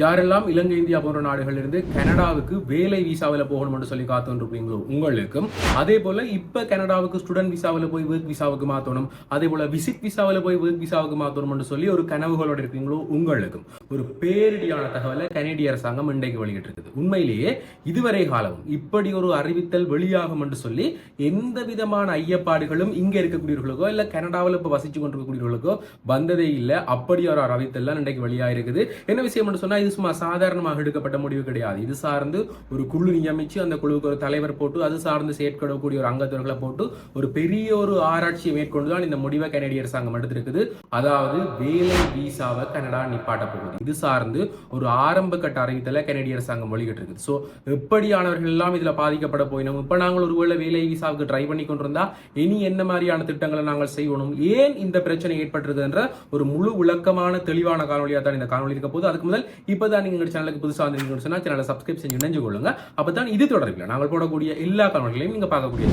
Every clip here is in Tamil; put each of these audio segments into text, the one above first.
யாரெல்லாம் இலங்கை இந்தியா போன்ற நாடுகளிலிருந்து கனடாவுக்கு வேலை விசாவில் போகணும்னு சொல்லி காத்துருப்பீங்களோ உங்களுக்கும் அதே போல இப்ப கனடாவுக்கு ஸ்டூடெண்ட் விசாவில் போய் ஒர்க் விசாவுக்கு மாற்றணும் அதே போல விசிட் விசாவில் போய் ஒர்க் விசாவுக்கு மாற்றணும்னு சொல்லி ஒரு கனவுகளோடு இருப்பீங்களோ உங்களுக்கும் ஒரு பேரிடியான தகவலை கனேடிய அரசாங்கம் இன்றைக்கு வெளியிட்டிருக்குது. உண்மையிலேயே இதுவரை காலமும் இப்படி ஒரு அறிவித்தல் வெளியாகும் என்று சொல்லி எந்த விதமான ஐயப்பாடுகளும் இங்க இருக்கக்கூடியவர்களுக்கோ இல்லை கனடாவில் இப்ப வசிச்சு கொண்டிருக்கக்கூடியவர்களுக்கோ வந்ததே இல்லை. அப்படி ஒரு அறிவித்தல் இன்றைக்கு வெளியாக இருக்குது என்ன விஷயம் என்று இது சும்மா சாதாரணமாக எடுக்கப்பட்ட முடிவு கிடையாது. இது சார்ந்து ஒரு குழு நியமித்து அந்த குழுவுக்கு ஒரு தலைவர் போட்டு அது சார்ந்து செயற்கூடிய ஒரு அங்கத்தவர்களை போட்டு ஒரு பெரிய ஒரு ஆராய்ச்சியை மேற்கொண்டு தான் இந்த முடிவை கனடிய அரசாங்கம் எடுத்திருக்குது. அதாவது வேலை விசாவை கனடா நிப்பாட்ட போகுது. இது சார்ந்து ஒரு ஆரம்ப கட்ட அறிவித்தல கனடிய அரசாங்கம் வெளியிட்டிருக்குது. ஸோ எப்படியானவர்கள் எல்லாம் இதில் பாதிக்கப்பட போயினோம்? இப்போ நாங்கள் ஒருவேளை வேலை விசாவுக்கு ட்ரை பண்ணி கொண்டிருந்தா இனி என்ன மாதிரியான திட்டங்களை நாங்கள் செய்யணும் ஏன் இந்த பிரச்சனை ஏற்பட்டிருக்கு என்ற ஒரு முழு விளக்கமான தெளிவான காணொலியாக தான் இந்த காணொலி இருக்க போது அதுக்கு முதல் இப்பதான் நீங்க எங்க சேனலுக்கு புதுசாக வந்தீங்கன்னு சொன்னால் சேனலை சப்ஸ்கிரைப் செஞ்சு நினைஞ்சு கொள்ளுங்க. அப்பதான் இது தொடர்பில் நாங்கள் போடக்கூடிய எல்லா காணொலிகளையும் நீங்கள் பார்க்கக்கூடிய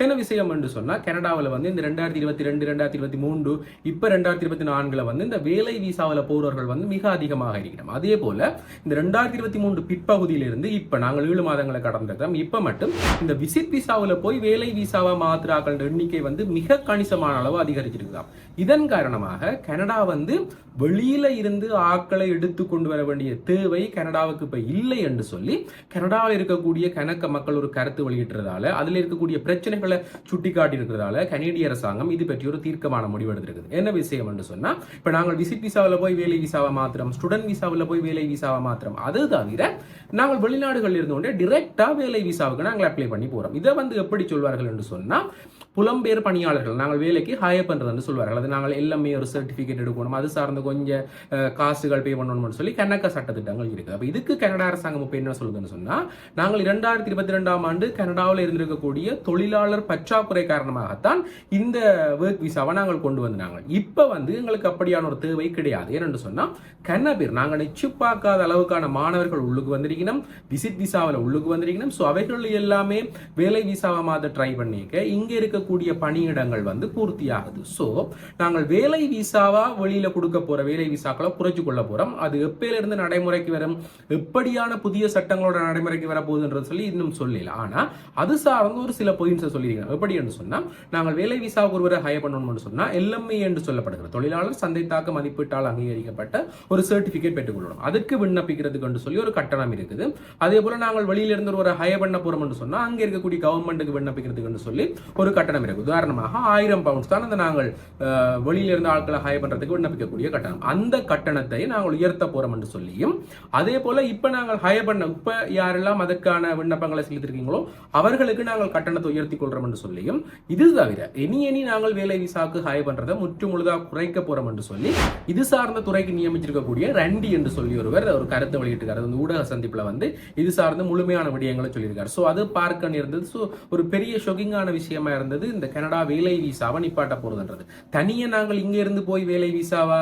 என்ன விஷயம் என்று சொன்னா கனடாவில் வந்து இந்த ரெண்டாயிரத்தி இருபத்தி ரெண்டு ரெண்டாயிரத்தி இருபத்தி மூன்று இப்ப ரெண்டாயிரத்தி இருபத்தி நான்குல வந்து இந்த வேலை விசாவில் போறவர்கள் வந்து மிக அதிகமாக இருக்கிறோம் அதே போல இந்த ரெண்டாயிரத்தி இருபத்தி மூன்று பிற்பகுதியிலிருந்து இப்ப நாங்கள் ஏழு மாதங்களை கடந்திருக்கிறோம் இப்ப மட்டும் இந்த விசிட் விசாவில் போய் வேலை விசாவை மாத்திராக்கள் எண்ணிக்கை வந்து மிக கணிசமான அளவு அதிகரிச்சிருக்கலாம் இதன் காரணமாக கனடா வந்து வெளியில இருந்து ஆட்களை எடுத்து கொண்டு வர வேண்டிய தேவை கனடாவுக்கு இப்போ இல்லை என்று சொல்லி கனடாவில் இருக்கக்கூடிய கணக்க மக்கள் ஒரு கருத்து வெளியிட்டுறதால அதுல இருக்கக்கூடிய பிரச்சனைகள் சுட்டி காட்டியிருக்கிறதால கனேடிய அரசாங்கம் இது பற்றி ஒரு தீர்க்கமான முடிவு எடுத்திருக்குது. என்ன விஷயம் என்று சொன்னா இப்ப நாங்கள் விசிட் விசாவில் போய் வேலை விசாவை மாத்திரம் ஸ்டூடெண்ட் விசாவில் போய் வேலை விசாவை மாத்திரம் அது தவிர நாங்கள் வெளிநாடுகளில் இருந்து கொண்டே டிரெக்டா வேலை விசாவுக்கு நாங்கள் அப்ளை பண்ணி போறோம். இதை வந்து எப்படி சொல்வார்கள் என்று சொன்னா புலம்பெயர் பணியாளர்கள் நாங்கள் வேலைக்கு ஹையர் பண்ணுறதுன்னு சொல்வார்கள். அது நாங்கள் எல்லாமே ஒரு சர்டிஃபிகேட் எடுக்கணும். அது சார்ந்த கொஞ்சம் காசுகள் பே பண்ணணும்னு சொல்லி கணக்க சட்டத்திட்டங்கள் இருக்குது. அப்போ இதுக்கு கனடா அரசாங்கம் இப்போ என்ன சொல்லுதுன்னு சொன்னால் நாங்கள் இரண்டாயிரத்தி இருபத்தி ரெண்டாம் ஆண்டு கனடாவில் இருந்திருக்கக்கூடிய தொழிலாளர் பற்றாக்குறை காரணமாகத்தான் இந்த ஒர்க் விசாவை நாங்கள் கொண்டு வந்தாங்க இப்போ வந்து எங்களுக்கு அப்படியான ஒரு தேவை கிடையாது. ஏனென்று சொன்னால் கன்ன பேர் நாங்கள் நிச்சு பார்க்காத அளவுக்கான மாணவர்கள் உள்ளுக்கு வந்திருக்கணும். விசிட் விசாவில் உள்ளுக்கு வந்திருக்கணும். ஸோ அவைகள் எல்லாமே வேலை விசாவை மாதிரி ட்ரை பண்ணிக்க இருக்க இருக்கக்கூடிய பணியிடங்கள் வந்து பூர்த்தியாகுது. ஸோ நாங்கள் வேலை விசாவா வெளியில கொடுக்க போற வேலை விசாக்களை குறைச்சு கொள்ள போறோம். அது எப்பயிலிருந்து நடைமுறைக்கு வரும் எப்படியான புதிய சட்டங்களோட நடைமுறைக்கு வரப்போகுதுன்றது சொல்லி இன்னும் சொல்லல. ஆனா அது சார்ந்து ஒரு சில பாயிண்ட்ஸை சொல்லியிருக்கோம் எப்படி என்று சொன்னா நாங்கள் வேலை விசாவுக்கு ஒருவரை ஹையர் பண்ணணும்னு சொன்னா எல்எம்ஏ என்று சொல்லப்படுகிற தொழிலாளர் சந்தை தாக்க மதிப்பீட்டால் அங்கீகரிக்கப்பட்ட ஒரு சர்டிபிகேட் பெற்றுக்கொள்ளணும் அதுக்கு விண்ணப்பிக்கிறதுக்கு என்று சொல்லி ஒரு கட்டணம் இருக்குது. அதே போல நாங்கள் வெளியிலிருந்து ஒரு ஹையர் பண்ண போறோம் என்று சொன்னா அங்க இருக்கக்கூடிய கவர்மெண்ட்டுக்கு விண்ணப்பிக்கிறதுக்கு சொல்லி ஒரு கட்டணம் இருக்கு. உதாரணமாக ஆயிரம் பவுண்ட்ஸ் தான் அந்த நாங்கள் வெளியிலிருந்து ஆட்களை ஹை பண்றதுக்கு விண்ணப்பிக்கக்கூடிய கட்டணம். அந்த கட்டணத்தை நாங்கள் உயர்த்த போறோம் என்று சொல்லியும் அதே போல இப்ப நாங்கள் ஹையர் பண்ண இப்ப யாரெல்லாம் அதற்கான விண்ணப்பங்களை செலுத்திருக்கீங்களோ அவர்களுக்கு நாங்கள் கட்டணத்தை உயர்த்தி கொள்றோம் என்று சொல்லியும் இது தவிர இனி இனி நாங்கள் வேலை விசாக்கு ஹை பண்றதை முற்று முழுதாக குறைக்க போறோம் என்று சொல்லி இது சார்ந்த துறைக்கு நியமிச்சிருக்கக்கூடிய ரண்டி என்று சொல்லி ஒருவர் ஒரு கருத்தை வெளியிட்டிருக்காரு. அந்த ஊடக சந்திப்புல வந்து இது சார்ந்து முழுமையான விடயங்களை சொல்லியிருக்காரு. ஸோ அது பார்க்க இருந்தது ஸோ ஒரு பெரிய ஷொக்கிங்கான விஷயமா இருந்தது. வந்து இந்த கனடா வேலை விசாவை நிப்பாட்ட போறதுன்றது. தனியாக நாங்கள் இங்க இருந்து போய் வேலை விசாவா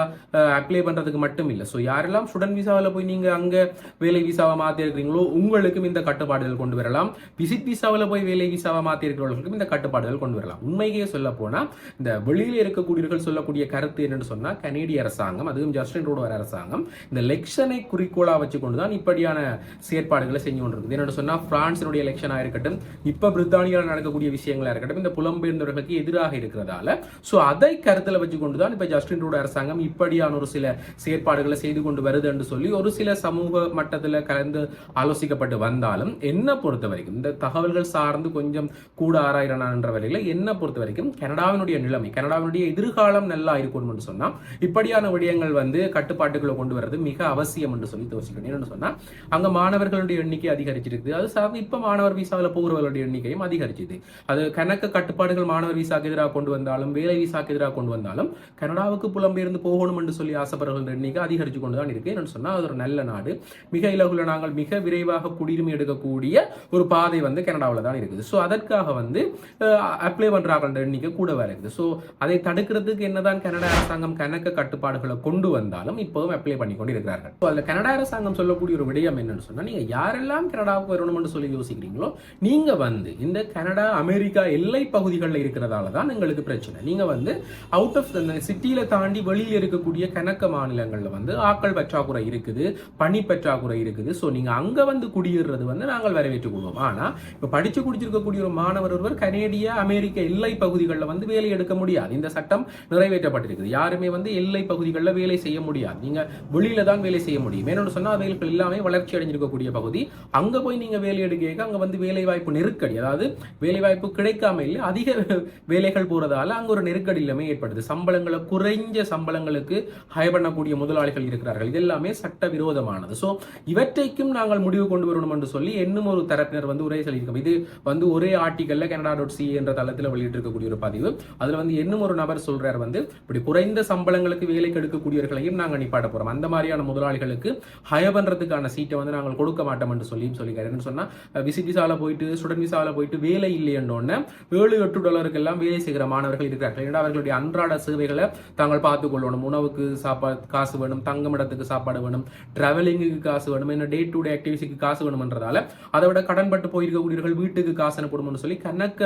அப்ளை பண்ணுறதுக்கு மட்டும் இல்லை. ஸோ யாரெல்லாம் ஸ்டூடெண்ட் விசாவில் போய் நீங்கள் அங்கே வேலை விசாவை மாற்றிருக்கிறீங்களோ உங்களுக்கும் இந்த கட்டுப்பாடுகள் கொண்டு வரலாம். விசிட் விசாவில் போய் வேலை விசாவை மாற்றிருக்கிறவர்களுக்கும் இந்த கட்டுப்பாடுகள் கொண்டு வரலாம். உண்மையே சொல்ல போனால் இந்த வெளியில் இருக்கக்கூடியவர்கள் சொல்லக்கூடிய கருத்து என்னன்னு சொன்னால் கனேடிய அரசாங்கம் அதுவும் ஜஸ்டின் ரோடு வர அரசாங்கம் இந்த லெக்ஷனை குறிக்கோளாக வச்சு கொண்டு தான் இப்படியான செயற்பாடுகளை செஞ்சு கொண்டிருக்குது. என்னென்னு சொன்னால் பிரான்சினுடைய எலெக்ஷனா இருக்கட்டும் இப்போ பிரித்தானியாவில் நடக்கக்கூடிய விஷயங்களாக இருக்கட்டும் இந்த புலம் புலம்பெயர்ந்தவர்களுக்கு எதிராக இருக்கிறதால. ஸோ அதை கருத்தில் வச்சு கொண்டு தான் இப்போ ஜஸ்டின் ரோடு அரசாங்கம் இப்படியான ஒரு சில செயற்பாடுகளை செய்து கொண்டு வருது என்று சொல்லி ஒரு சில சமூக மட்டத்தில் கலந்து ஆலோசிக்கப்பட்டு வந்தாலும் என்ன பொறுத்த வரைக்கும் இந்த தகவல்கள் சார்ந்து கொஞ்சம் கூட ஆராயிறான்ற வரையில் என்ன பொறுத்த வரைக்கும் கனடாவினுடைய நிலைமை கனடாவினுடைய எதிர்காலம் நல்லா இருக்கணும் என்று சொன்னா இப்படியான விடயங்கள் வந்து கட்டுப்பாட்டுகளை கொண்டு வர்றது மிக அவசியம் என்று சொல்லி யோசிக்கணும் என்னன்னு சொன்னா அங்க மாணவர்களுடைய எண்ணிக்கை அதிகரிச்சிருக்கு அது சார்ந்து இப்போ மாணவர் விசாவில் போகிறவர்களுடைய எண்ணிக்கையும் அதிகரிச்சுது அது கணக்கு கட்டு கட்டுப்பாடுகள் மாணவர் விசாக்கு எதிராக கொண்டு வந்தாலும் வேலை விசாக்கு எதிராக கொண்டு வந்தாலும் கனடாவுக்கு புலம்பெயர்ந்து போகணும் என்று சொல்லி ஆசைப்படுறவர்கள் எண்ணிக்கை அதிகரித்து கொண்டு தான் இருக்கு. என்னன்னு சொன்னால் அது ஒரு நல்ல நாடு. மிக இலகுல நாங்கள் மிக விரைவாக குடியுரிமை எடுக்கக்கூடிய ஒரு பாதை வந்து கனடாவில் தான் இருக்குது. ஸோ அதற்காக வந்து அப்ளை பண்றாங்களோட எண்ணிக்கை கூட வேற இருக்குது. ஸோ அதை தடுக்கிறதுக்கு என்னதான் கனடா அரசாங்கம் கணக்கு கட்டுப்பாடுகளை கொண்டு வந்தாலும் இப்போவும் அப்ளை பண்ணி கொண்டு இருக்கிறார்கள் ஸோ அதில் கனடா அரசாங்கம் சொல்லக்கூடிய ஒரு விடயம் என்னன்னு சொன்னா நீங்க யாரெல்லாம் கனடாவுக்கு வரணும்னு சொல்லி யோசிக்கிறீங்களோ நீங்க வந்து இந்த கனடா அமெரிக்கா எல்லை பகுதி பகுதிகளில் இருக்கிறதால தான் எங்களுக்கு பிரச்சனை. நீங்கள் வந்து அவுட் ஆஃப் சிட்டியில தாண்டி வெளியில் இருக்கக்கூடிய கணக்க மாநிலங்களில் வந்து ஆக்கள் பற்றாக்குறை இருக்குது பனி பற்றாக்குறை இருக்குது. ஸோ நீங்கள் அங்கே வந்து குடியேறது வந்து நாங்கள் வரவேற்றுக் கொள்வோம். ஆனால் இப்போ படித்து குடிச்சிருக்கக்கூடிய ஒரு மாணவர் ஒருவர் கனேடிய அமெரிக்க எல்லை பகுதிகளில் வந்து வேலை எடுக்க முடியாது. இந்த சட்டம் நிறைவேற்றப்பட்டிருக்குது. யாருமே வந்து எல்லை பகுதிகளில் வேலை செய்ய முடியாது. நீங்கள் வெளியில தான் வேலை செய்ய முடியும். என்னொன்று சொன்னால் அவைகள் எல்லாமே வளர்ச்சி அடைஞ்சிருக்கக்கூடிய பகுதி. அங்கே போய் நீங்கள் வேலை எடுக்க அங்கே வந்து வேலை வாய்ப்பு நெருக்கடி அதாவது வேலை வாய்ப்பு கிடைக்காம இல்லை அதிக வேலைகள் போகிறதால அங்கே ஒரு நெருக்கடி இல்லாமல் ஏற்படுது. சம்பளங்களை குறைஞ்ச சம்பளங்களுக்கு ஹயர் பண்ணக்கூடிய முதலாளிகள் இருக்கிறார்கள். இது எல்லாமே சட்ட விரோதமானது ஸோ இவற்றைக்கும் நாங்கள் முடிவு கொண்டு வரணும் என்று சொல்லி இன்னும் ஒரு தரப்பினர் வந்து உரை சொல்லியிருக்கோம் இது வந்து ஒரே ஆர்டிக்கல்ல கனடா டாட் சி என்ற தளத்தில் வெளியிட்டிருக்கக்கூடிய ஒரு பதிவு. அதில் வந்து இன்னும் ஒரு நபர் சொல்றார் வந்து இப்படி குறைந்த சம்பளங்களுக்கு வேலைக்கு எடுக்கக்கூடியவர்களையும் நாங்கள் நிப்பாட்ட போகிறோம் அந்த மாதிரியான முதலாளிகளுக்கு ஹயர் பண்ணுறதுக்கான சீட்டை வந்து நாங்கள் கொடுக்க மாட்டோம் என்று சொல்லி சொல்லியிருக்காரு. என்ன சொன்னால் விசிட் போயிட்டு ஸ்டூடெண்ட் விசாவில் போயிட்டு வேலை இல்லையன்னொன்னே ஏழு எட்டு டாலருக்கு எல்லாம் வேலை செய்கிற மாணவர்கள் இருக்கிறார்கள். ஏன்னா அவர்களுடைய அன்றாட சேவைகளை தாங்கள் பார்த்துக் கொள்ளணும். உணவுக்கு சாப்பாடு காசு வேணும் தங்குமிடத்துக்கு சாப்பாடு வேணும் டிராவலிங்குக்கு காசு வேணும் என்ன டே டு டே ஆக்டிவிட்டிக்கு காசு வேணும்ன்றதால அதை விட கடன்பட்டு போயிருக்கக்கூடியவர்கள் வீட்டுக்கு காசு அனுப்பணும்னு சொல்லி கணக்க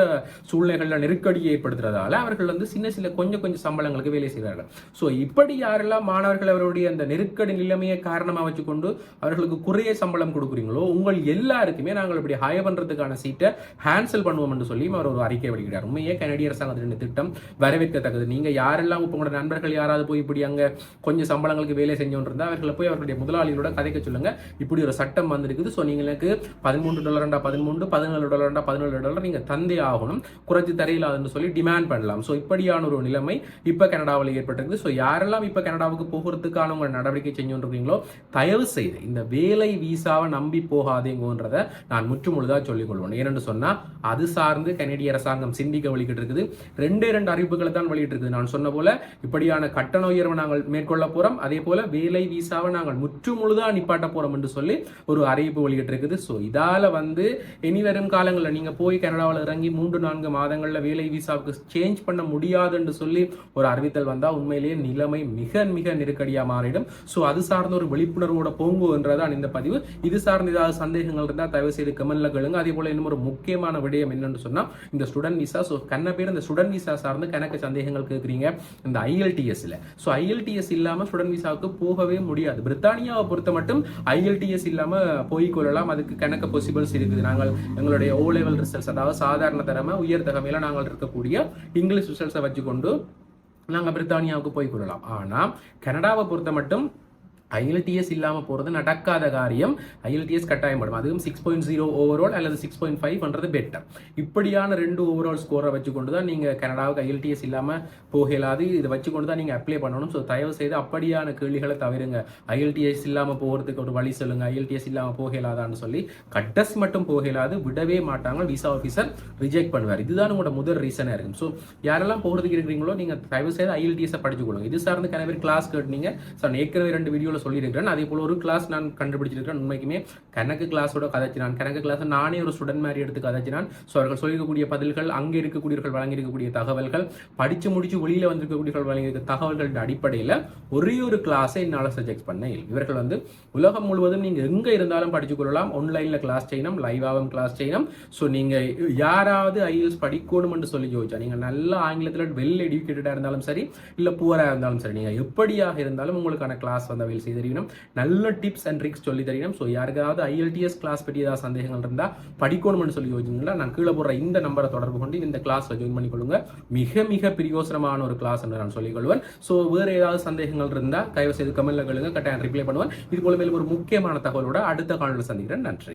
சூழ்நிலைகளில் நெருக்கடியை ஏற்படுத்துறதால அவர்கள் வந்து சின்ன சின்ன கொஞ்சம் கொஞ்சம் சம்பளங்களுக்கு வேலை செய்கிறார்கள். ஸோ இப்படி யாரெல்லாம் மாணவர்கள் அவருடைய அந்த நெருக்கடி நிலைமையை காரணமாக வச்சுக்கொண்டு அவர்களுக்கு குறைய சம்பளம் கொடுக்குறீங்களோ உங்கள் எல்லாருக்குமே நாங்கள் இப்படி ஹைய பண்றதுக்கான சீட்டை ஹேன்சல் பண்ணுவோம் என்று சொல்லி அவர் ஒரு அறிக்கை வெளியிட்டார் உண்மையே கனடிய அரசாங்கத்தின் திட்டம் வரவேற்கத்தக்கது. நீங்க யாரெல்லாம் இப்போ உங்களோட நண்பர்கள் யாராவது போய் இப்படி அங்க கொஞ்சம் சம்பளங்களுக்கு வேலை செஞ்சோன்னு இருந்தா அவர்களை போய் அவர்களுடைய முதலாளிகளோட கதைக்க சொல்லுங்க. இப்படி ஒரு சட்டம் வந்திருக்குது. ஸோ நீங்களுக்கு பதிமூன்று டாலர்ண்டா பதிமூன்று பதினேழு டாலர்ண்டா பதினேழு டாலர் நீங்க தந்தே ஆகணும். குறைஞ்சு தரையில்லாதுன்னு சொல்லி டிமாண்ட் பண்ணலாம். ஸோ இப்படியான ஒரு நிலைமை இப்போ கனடாவில் ஏற்பட்டிருக்கு ஸோ யாரெல்லாம் இப்போ கனடாவுக்கு போகிறதுக்கான உங்க நடவடிக்கை செஞ்சுருக்கீங்களோ தயவு செய்து இந்த வேலை வீசாவை நம்பி போகாதேங்கன்றதை நான் முற்றுமுழுதாக சொல்லிக் கொள்வேன் ஏனென்று சொன்னால் அது சார்ந்து கனடிய அரசாங்கம் சிந்திக்க வழிகிட்டு இருக்குது ரெண்டே ரெண்டு அறிவிப்புகளை தான் வெளியிட்டு இருக்குது நான் சொன்ன போல இப்படியான கட்டண உயர்வை நாங்கள் மேற்கொள்ள போறோம். அதே போல வேலை வீசாவை நாங்கள் முற்று முழுதாக நிப்பாட்ட போறோம் என்று சொல்லி ஒரு அறிவிப்பு வெளியிட்டு இருக்குது ஸோ இதால வந்து இனி வரும் காலங்களில் நீங்க போய் கனடாவில் இறங்கி மூன்று நான்கு மாதங்களில் வேலை வீசாவுக்கு சேஞ்ச் பண்ண முடியாது என்று சொல்லி ஒரு அறிவித்தல் வந்தால் உண்மையிலேயே நிலைமை மிக மிக நெருக்கடியா மாறிடும். ஸோ அது சார்ந்த ஒரு விழிப்புணர்வோட போங்குன்றதான் இந்த பதிவு. இது சார்ந்த ஏதாவது சந்தேகங்கள் இருந்தால் தயவு செய்து கமெண்ட்ல கேளுங்க. அதே போல இன்னும் ஒரு முக்கியமான விடயம் என்னன்னு சொன்னா இந்த ஸ்டூடெண்ட் விசா ஸோ கண்ண பேர் இந்த ஸ்டூடெண்ட் விசா சார்ந்து கணக்கு சந்தேகங்கள் கேட்குறீங்க. இந்த ஐஎல்டிஎஸ்ல ஸோ ஐஎல்டிஎஸ் இல்லாம ஸ்டூடெண்ட் விசாவுக்கு போகவே முடியாது. பிரித்தானியாவை பொறுத்த மட்டும் ஐஎல்டிஎஸ் இல்லாமல் போய் கொள்ளலாம். அதுக்கு கணக்கு பாசிபிள்ஸ் இருக்குது. நாங்கள் எங்களுடைய ஓ லெவல் ரிசல்ட்ஸ் அதாவது சாதாரண தரமா உயர் தகமையில நாங்கள் இருக்கக்கூடிய இங்கிலீஷ் ரிசல்ட்ஸை வச்சுக்கொண்டு நாங்கள் பிரித்தானியாவுக்கு போய் கொள்ளலாம். ஆனால் கனடாவை பொறுத்த மட்டும் ஐஎல்டிஎஸ் இல்லாமல் போகிறது நடக்காத காரியம். ஐஎல்டிஎஸ் கட்டாயப்படும் அதுவும் சிக்ஸ் பாயிண்ட் ஜீரோ ஓவரால் அல்லது சிக்ஸ் பாயிண்ட் ஃபைவ் பண்ணுறது பெட்டர் இப்படியான ரெண்டு ஓவரால் ஸ்கோரை வச்சுக்கொண்டு தான் நீங்கள் கனடாவுக்கு ஐஎல்டிஎஸ் இல்லாமல் போகலாது. இதை வச்சுக்கொண்டு தான் நீங்கள் அப்ளை பண்ணணும். ஸோ தயவு செய்து அப்படியான கேள்விகளை தவிருங்க. ஐஎல்டிஎஸ் இல்லாமல் போகிறதுக்கு ஒரு வழி சொல்லுங்க. ஐஎல்டிஎஸ் இல்லாமல் போகலாதான்னு சொல்லி. கட்டஸ் மட்டும் போகலாது. விடவே மாட்டாங்க. விசா ஆஃபீஸர் ரிஜெக்ட் பண்ணுவார். இதுதான் உங்களோட முதல் ரீசனாக இருக்கும். ஸோ யாரெல்லாம் போகிறதுக்கு இருக்கிறீங்களோ நீங்கள் தயவு செய்து ஐஎல்டிஎஸை படிச்சுக்கொள்ளுங்க. இது சார்ந்து கனவே கிளாஸ் கேட்டீங்க. ஸோ ஏற்கனவே ரெண்டு வீடியோவில் வீடியோவில் சொல்லியிருக்கிறேன். அதே போல் ஒரு கிளாஸ் நான் கண்டுபிடிச்சிருக்கிறேன் உண்மைக்குமே. கணக்கு கிளாஸோட கதைச்சினான். கணக்கு கிளாஸ் நானே ஒரு ஸ்டூடெண்ட் மாதிரி எடுத்து கதைச்சினான். ஸோ அவர்கள் சொல்லியிருக்கக்கூடிய பதில்கள் அங்கே இருக்கக்கூடியவர்கள் வழங்கியிருக்கக்கூடிய தகவல்கள் படித்து முடிச்சு வெளியில் வந்திருக்கக்கூடியவர்கள் வழங்கியிருக்க தகவல்களின் அடிப்படையில் ஒரே ஒரு கிளாஸை என்னால் சஜெக்ட் பண்ண இவர்கள் வந்து உலகம் முழுவதும் நீங்கள் எங்கே இருந்தாலும் படிச்சுக்கொள்ளலாம் ஆன்லைனில் கிளாஸ் செய்யணும் லைவாகவும் கிளாஸ் செய்யணும். ஸோ நீங்கள் யாராவது ஐஎல்ஸ் படிக்கணும்னு சொல்லி யோசிச்சா நீங்கள் நல்ல ஆங்கிலத்தில் வெல் எடியூகேட்டடாக இருந்தாலும் சரி இல்லை புவராக இருந்தாலும் சரி நீங்கள் எப்படியாக இருந்தாலும் உங்களுக்கான கிளாஸ் வந்து அவைல் செய்து நல்ல டிப்ஸ் அண்ட் ட்ரிக்ஸ் சொல்லி தரணும் ஸோ யாருக்காவது ஐஎல்டிஎஸ் கிளாஸ் பற்றி ஏதாவது சந்தேகங்கள் இருந்தால் படிக்கணும்னு சொல்லி யோசிச்சிங்களா நான் கீழே போடுற இந்த நம்பரை தொடர்பு கொண்டு இந்த கிளாஸில் ஜாயின் பண்ணிக்கொள்ளுங்க. மிக மிக பிரியோசனமான ஒரு கிளாஸ் என்று நான் சொல்லிக்கொள்வேன். ஸோ வேறு ஏதாவது சந்தேகங்கள் இருந்தால் தயவு செய்து கமெண்ட்ல கேளுங்க கட்டாயம் ரிப்ளை பண்ணுவேன். இது போல மேலும் ஒரு முக்கியமான தகவலோட அடுத்த காலையில் சந்திக்கிறேன். நன்றி.